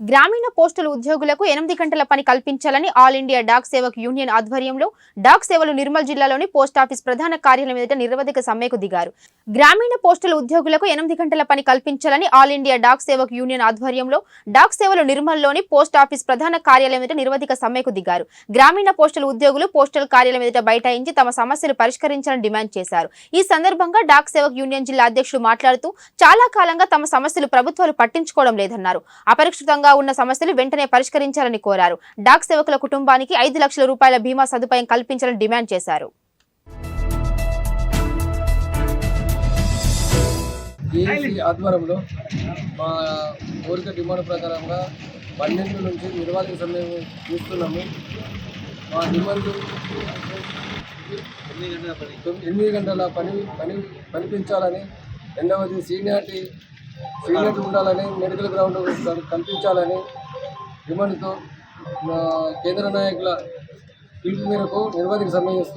గ్రామీణ పోస్టల్ ఉద్యోగులకు ఎనిమిది గంటల పని కల్పించాలని All India Dak Sevak Union ఆధ్వర్యంలో డాక్ సేవలు నిర్మల్ జిల్లాలోని పోస్ట్ ఆఫీస్ ప్రధాన కార్యాలయం ఎదుట నిరవధిక సమ్మెకు దిగారు. గ్రామీణ పోస్టల్ ఉద్యోగులకు ఎనిమిది గంటల పని కల్పించాలని All India Dak Sevak Union ఆధ్వర్యంలో డాక్ సేవలు నిర్మల్లోని పోస్ట్ ఆఫీస్ ప్రధాన కార్యాలయం ఎదుట నిరవధిక సమ్మెకు దిగారు. గ్రామీణ పోస్టల్ ఉద్యోగులు పోస్టల్ కార్యాలయం ఎదుట బైఠాయించి తమ సమస్యలు పరిష్కరించాలని డిమాండ్ చేశారు. ఈ సందర్భంగా డాక్ సేవక్ యూనియన్ జిల్లా అధ్యక్షుడు మాట్లాడుతూ చాలా కాలంగా తమ సమస్యలు ప్రభుత్వాలు పట్టించుకోవడం లేదన్నారు. అపరిష్కృతంగా ఉన్న సమస్యలు వెంటనే పరిష్కరించాలని కోరారు. డాక్ సేవకుల కుటుంబానికి ఐదు లక్షల రూపాయల బీమా సదుపాయం కల్పించాలని డిమాండ్ చేశారు. ఏసీ ఆధ్వర్యంలో మా కోరిక డిమాండ్ ప్రకారంగా పన్నెండు నుంచి నిర్వాహక సమయం చూస్తున్నాము. మా డిమాండ్ ఎనిమిది గంటల పని పని పనిపించాలని రెండవది సీనియారిటీ సీనియర్లు ఉండాలని మెడికల్ గ్రౌండ్ కల్పించాలని డిమాండ్తో కేంద్ర నాయకుల పిలుపు మేరకు నిర్వాహక సమ్మె చేస్తుంది